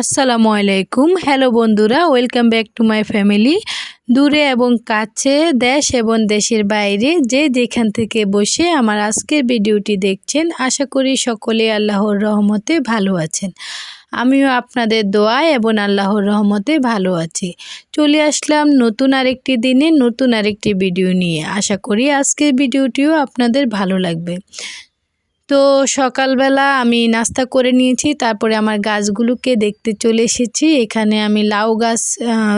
আসসালামু আলাইকুম। হ্যালো বন্ধুরা welcome back to my family দূরে এবং কাছে, দেশ এবং দেশের বাইরে যে যেখান থেকে বসে আমার আজকের ভিডিওটি দেখছেন, আশা করি সকলে আল্লাহর রহমতে ভালো আছেন। আমিও আপনাদের দোয়ায় এবং আল্লাহর রহমতে ভালো আছি। চলে আসলাম নতুন আরেকটি দিনে নতুন আরেকটি ভিডিও নিয়ে। আশা করি আজকের ভিডিওটিও আপনাদের ভালো লাগবে। তো সকালবেলা আমি নাস্তা করে নিয়েছি, তারপরে আমার গাছগুলোকে দেখতে চলে এসেছি। এখানে আমি লাউ গাছ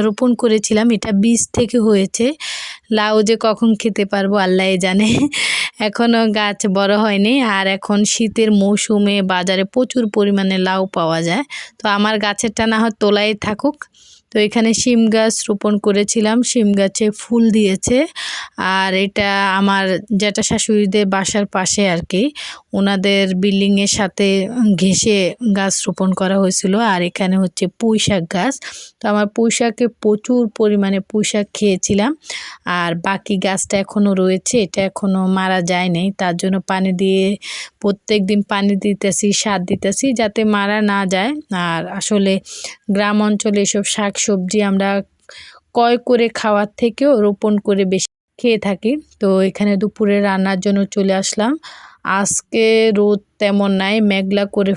রোপণ করেছিলাম, এটা বীজ থেকে হয়েছে। লাউ যে কখন খেতে পারব আল্লাহ জানে। এখনও গাছ বড় হয়নি, আর এখন শীতের মৌসুমে বাজারে প্রচুর পরিমাণে লাউ পাওয়া যায়। তো আমার গাছেরটা না হয় তোলাই থাকুক। তো এখানে শিম গাছ রোপণ করেছিলাম। শিম গাছে ফুল দিয়েছে। আর এটা আমার জ্যাঠা শাশুড়িদের বাসার পাশে আর কি। ওনাদের বিল্ডিংয়ের সাথে ঘেসে গাছ রোপণ করা হয়েছিল। আর এখানে হচ্ছে পুঁই শাক গাছ। তো আমার পুঁই শাকে প্রচুর পরিমাণে পুঁই শাক খেয়েছিলাম। আর বাকি গাছটা এখনও রয়েছে। এটা এখনও মারা যায় নাই তার জন্য পানি দিয়ে প্রত্যেক দিন পানি দিতেছি, সার দিতেছি যাতে মারা না যায়। আর আসলে গ্রাম অঞ্চলে এসব শাক সবজি আমরা ক্রয় করে খাওয়ার থেকেও রোপণ করে বেশি খেয়ে থাকি। তো এখানে দুপুরে রান্নার জন্য চলে আসলাম। আজকে রোদ তেমন নাই, মেঘলা করে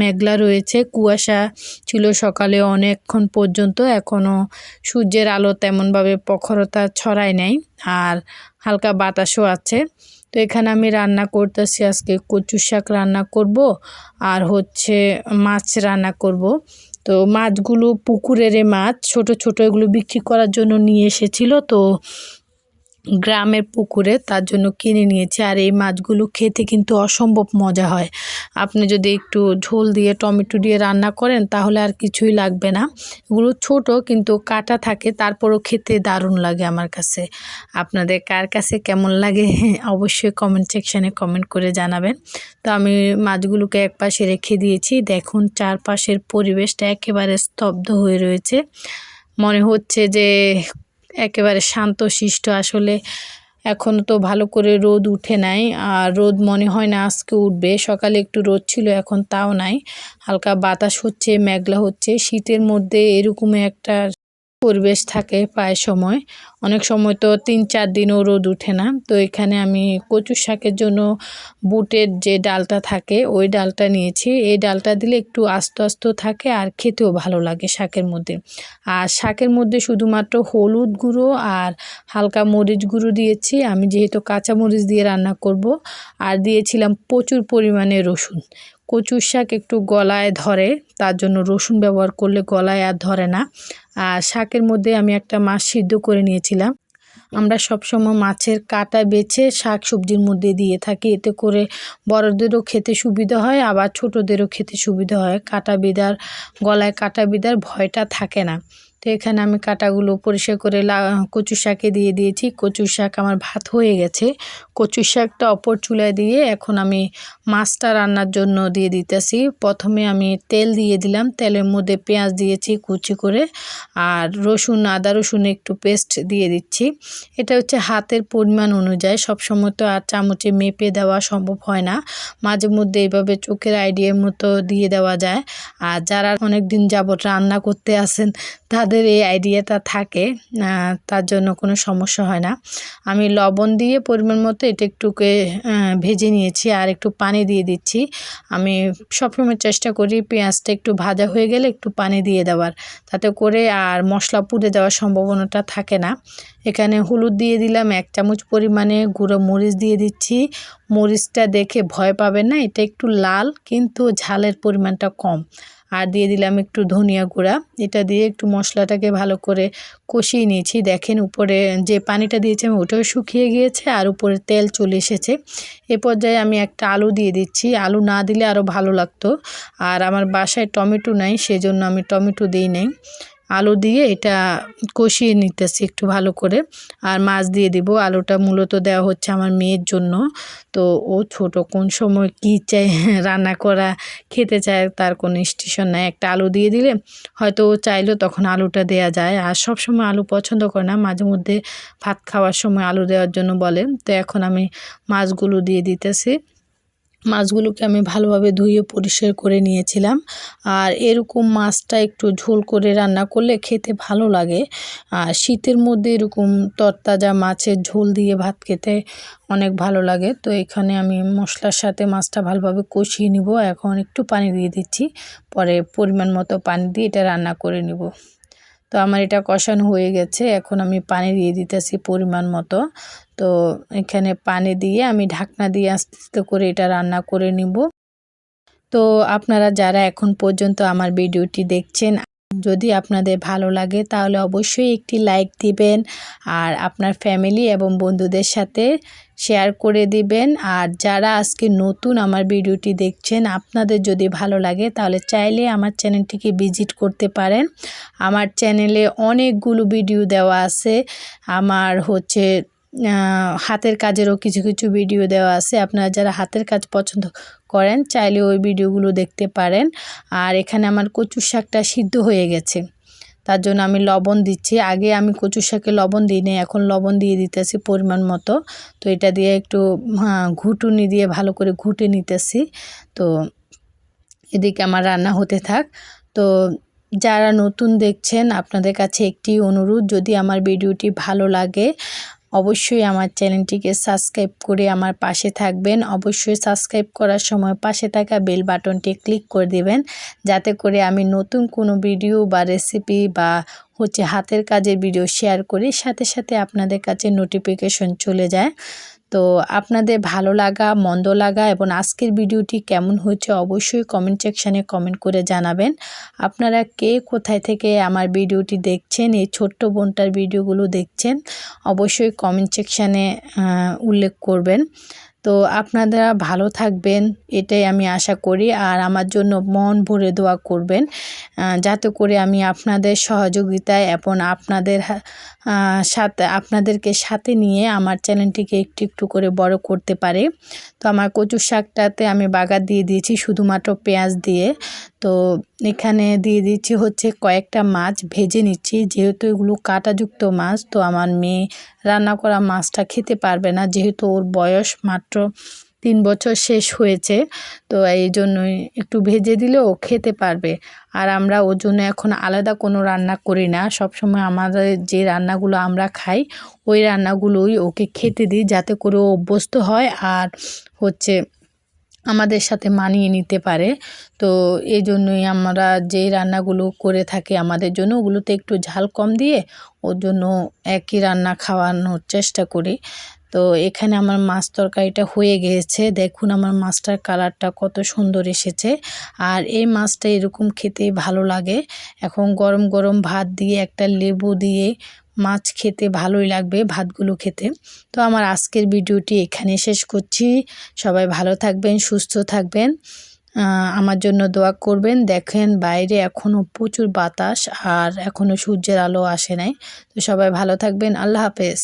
মেঘলা রয়েছে। কুয়াশা ছিল সকালে অনেকক্ষণ পর্যন্ত এখনও সূর্যের আলো তেমনভাবে প্রখরতা ছড়ায় নাই আর হালকা বাতাসও আছে। তো এখানে আমি রান্না করতেছি, আজকে কচু শাক রান্না করব আর হচ্ছে মাছ রান্না করব। তো মাছগুলো পুকুরের মাছ ছোট ছোট এগুলো বিক্রি করার জন্য নিয়ে এসেছিল। তো গ্রামের পুকুরে তার জন্য কিনে নিয়েছি। আর এই মাছগুলো খেতে কিন্তু অসম্ভব মজা হয়। আপনি যদি একটু ঝোল দিয়ে, টমেটো দিয়ে রান্না করেন, তাহলে আর কিছুই লাগবে না। এগুলো ছোট কিন্তু কাটা থাকে, তারপরও খেতে দারুণ লাগে আমার কাছে। আপনাদের কার কাছে কেমন লাগে, অবশ্যই কমেন্ট সেকশানে কমেন্ট করে জানাবেন। তো আমি মাছগুলোকে এক পাশে রেখে দিয়েছি। দেখুন, চারপাশের পরিবেশটা একেবারে স্তব্ধ হয়ে রয়েছে। মনে হচ্ছে যে একেবারে শান্ত, শিষ্ট। আসলে এখন তো ভালো করে রোদ উঠে নাই। আর রোদ মনে হয় না আজকে উঠবে। সকালে একটু রোদ ছিল, এখন তাও নাই। হালকা বাতাস হচ্ছে, মেঘলা হচ্ছে। শীতের মধ্যে এরকম একটা পরিবেশ থাকে প্রায় সময়। অনেক সময় তো তিন চার দিনও রোদ উঠে না। তো এখানে আমি কচু শাকের জন্য বুটের যে ডালটা থাকে, ওই ডালটা নিয়েছি। এই ডালটা দিলে একটু আস্ত আস্ত থাকে আর খেতেও ভালো লাগে শাকের মধ্যে। আর শাকের মধ্যে শুধুমাত্র হলুদ গুঁড়ো আর হালকা মরিচ গুঁড়ো দিয়েছি। আমি যেহেতু কাঁচা মরিচ দিয়ে রান্না করব, আর দিয়েছিলাম প্রচুর পরিমাণে রসুন। কচুর শাক একটু গলায় ধরে, তার জন্য রসুন ব্যবহার করলে গলায় আর ধরে না। আর শাকের মধ্যে আমি একটা মাছ সিদ্ধ করে নিয়েছিলাম। আমরা সবসময় মাছের কাটা বেছে শাক সবজির মধ্যে দিয়ে থাকি। এতে করে বড়দেরও খেতে সুবিধা হয়, আবার ছোটোদেরও খেতে সুবিধা হয়। কাটা বিদার, গলায় কাটা বিদার ভয়টা থাকে না। তো এখানে আমি কাটাগুলো পরিষ্কার করে লা, কচু শাকে দিয়ে দিয়েছি। কচু শাক আমার ভাত হয়ে গেছে। কচু শাকটা অপর চুলায় দিয়ে এখন আমি মাছটা রান্নার জন্য দিয়ে দিতেছি। প্রথমে আমি তেল দিয়ে দিলাম। তেলের মধ্যে পেঁয়াজ দিয়েছি কুচি করে আর রসুন, আদা রসুন একটু পেস্ট দিয়ে দিচ্ছি। এটা হচ্ছে হাতের পরিমাণ অনুযায়ী। সবসময় তো আর চামচে মেপে দেওয়া সম্ভব হয় না। মাঝে মধ্যে এইভাবে চোখের আইডিয়ার মতো দিয়ে দেওয়া যায়। আর যারা অনেক দিন যাবত রান্না করতে আসেন, তাদের এই আইডিয়াটা থাকে তার জন্য কোনো সমস্যা হয় না। আমি লবণ দিয়ে পরিমাণ মতো এটা একটুকে ভেজে নিয়েছি আর একটু পানি দিয়ে দিচ্ছি। আমি সবসময় চেষ্টা করি পেঁয়াজটা একটু ভাজা হয়ে গেলে একটু পানি দিয়ে দেওয়ার। তাতে করে আর মশলা পুড়ে দেওয়ার সম্ভাবনাটা থাকে না। এখানে হলুদ দিয়ে দিলাম, এক চামচ পরিমাণে গুঁড়ো মরিচ দিয়ে দিচ্ছি। মরিচটা দেখে ভয় পাবেন না, এটা একটু লাল কিন্তু ঝালের পরিমাণটা কম। আর দিয়ে দিলাম একটু ধনিয়া গুঁড়া। এটা দিয়ে একটু মশলাটাকে ভালো করে কষিয়ে নিয়েছি। দেখেন উপরে যে পানিটা দিয়েছি আমি ওটাও শুকিয়ে গিয়েছে আর উপরে তেল চলে এসেছে। এ পর্যায়ে আমি একটা আলু দিয়ে দিচ্ছি। আলু না দিলে আরও ভালো লাগতো। আর আমার বাসায় টমেটো নাই, সেজন্য আমি টমেটো দিই নেই। আলু দিয়ে এটা কষিয়ে নিতেছি একটু ভালো করে। আর মাছ দিয়ে দিব। আলুটা মূলত দেওয়া হচ্ছে আমার মেয়ের জন্য। তো ও ছোট, কোন সময় কি চাই রান্না করা, খেতে চায় তার কোনো স্টেশন নাই। একটা আলু দিয়ে দিলে হয়তো ও চাইলেও তখন আলুটা দেয়া যায়। আর সব সময় আলু পছন্দ করে না। মাঝে মধ্যে ভাত খাওয়ার সময় আলু দেওয়ার জন্য বলে। তো এখন আমি মাছগুলো দিয়ে দিতেছি। মাছগুলোকে আমি ভালোভাবে ধুয়ে পরিষ্কার করে নিয়েছিলাম। আর এরকম মাছটা একটু ঝোল করে রান্না করলে খেতে ভালো লাগে। আর শীতের মধ্যে এরকম তরতাজা মাছের ঝোল দিয়ে ভাত খেতে অনেক ভালো লাগে। তো এখানে আমি মশলার সাথে মাছটা ভালোভাবে কষিয়ে নিব। এখন একটু পানি দিয়ে দিচ্ছি। পরে পরিমাণ মতো পানি দিয়ে এটা রান্না করে নিব। তো আমার এটা কষানো হয়ে গেছে। এখন আমি পানি দিয়ে দিতেছি পরিমাণ মতো। তো এখানে পানি দিয়ে আমি ঢাকনা দিয়ে আস্তে আস্তে করে এটা রান্না করে নিব। তো আপনারা যারা এখন পর্যন্ত আমার ভিডিওটি দেখছেন যদি আপনাদের ভালো লাগে তাহলে অবশ্যই একটি লাইক দিবেন আর আপনার ফ্যামিলি এবং বন্ধুদের সাথে শেয়ার করে দিবেন। আর যারা আজকে নতুন আমার ভিডিওটি দেখছেন, আপনাদের যদি ভালো লাগে তাহলে চাইলে আমার চ্যানেলটিকে ভিজিট করতে পারেন। আমার চ্যানেলে অনেকগুলো ভিডিও দেওয়া আছে। আমার হচ্ছে হাতের কাজেরও কিছু কিছু ভিডিও দেওয়া আছে। আপনারা যারা হাতের কাজ পছন্দ করেন, চাইলে ওই ভিডিওগুলো দেখতে পারেন। আর এখানে আমার কচু শাকটা সিদ্ধ হয়ে গেছে। তার জন্য আমি লবণ দিচ্ছি। আগে আমি কচু শাকে লবণ দিই নি এখন লবণ দিয়ে দিতেছি পরিমাণ মতো। তো এটা দিয়ে একটু ঘুটুনি দিয়ে ভালো করে ঘুটে নিতেছি। তো এদিকে আমার রান্না হতে থাক। তো যারা নতুন দেখছেন, আপনাদের কাছে একটি অনুরোধ, যদি আমার ভিডিওটি ভালো লাগে অবশ্যই আমার চ্যানেলটিকে সাবস্ক্রাইব করে আমার পাশে থাকবেন। অবশ্যই সাবস্ক্রাইব করার সময় পাশে থাকা বেল বাটনটি ক্লিক করে দেবেন। যাতে করে আমি নতুন কোনো ভিডিও বা রেসিপি বা হচ্ছে হাতের কাজের ভিডিও শেয়ার করি, সাথে সাথে আপনাদের কাছে নোটিফিকেশন চলে যায়। তো আপনাদের ভালো লাগা, মন্দ লাগা এবং আজকের ভিডিওটি কেমন হয়েছে অবশ্যই কমেন্ট সেকশানে কমেন্ট করে জানাবেন। আপনারা কে কোথায় থেকে আমার ভিডিওটি দেখছেন, এই ছোট্ট বোনটার ভিডিওগুলো দেখছেন, অবশ্যই কমেন্ট সেকশানে উল্লেখ করবেন। তো আপনারা ভালো থাকবেন, এটাই আমি আশা করি। আর আমার জন্য মন ভরে দোয়া করবেন যাতে করে আমি আপনাদের সহযোগিতায় এবং আপনাদের সাথে, আপনাদেরকে সাথে নিয়ে আমার চ্যানেলটিকে একটু একটু করে বড় করতে পারে। তো আমার কচুর শাকটাতে আমি বাগার দিয়ে দিয়েছি, শুধুমাত্র পেঁয়াজ দিয়ে। তো এখানে দিয়ে দিচ্ছি হচ্ছে কয়েকটা মাছ, ভেজে নিচ্ছি। যেহেতু এগুলো কাঁটাযুক্ত মাছ, তো আমার মেয়ে রান্না করা মাছটা খেতে পারবে না। যেহেতু ওর বয়স মাত্র তিন বছর শেষ হয়েছে, তো এই জন্যই একটু ভেজে দিলে ও খেতে পারবে। আর আমরা ওর জন্য এখন আলাদা কোনো রান্না করি না। সবসময় আমাদের যে রান্নাগুলো আমরা খাই, ওই রান্নাগুলোই ওকে খেতে দিই যাতে করে ও অভ্যস্ত হয়। আর হচ্ছে আমাদের সাথে মানিয়ে নিতে পারে। তো এই জন্যই আমরা যেই রান্নাগুলো করে থাকি আমাদের জন্য, ওগুলোতে একটু ঝাল কম দিয়ে ওর জন্য একই রান্না খাওয়ানোর চেষ্টা করি। তো এখানে আমার মাছ তরকারিটা হয়ে গিয়েছে দেখুন আমার মাছটার কালারটা কত সুন্দর এসেছে। আর এই মাছটা এরকম খেতে ভালো লাগে। এখন গরম গরম ভাত দিয়ে একটা লেবু দিয়ে মাছ খেতে ভালোই লাগবে, ভাতগুলো খেতে। তো আমার আজকের ভিডিওটি এখানে শেষ করছি। সবাই ভালো থাকবেন, সুস্থ থাকবেন। আমার জন্য দোয়া করবেন। দেখেন বাইরে এখনও প্রচুর বাতাস আর এখনও সূর্যের আলো আসে নাই। তো সবাই ভালো থাকবেন। আল্লাহ হাফেজ।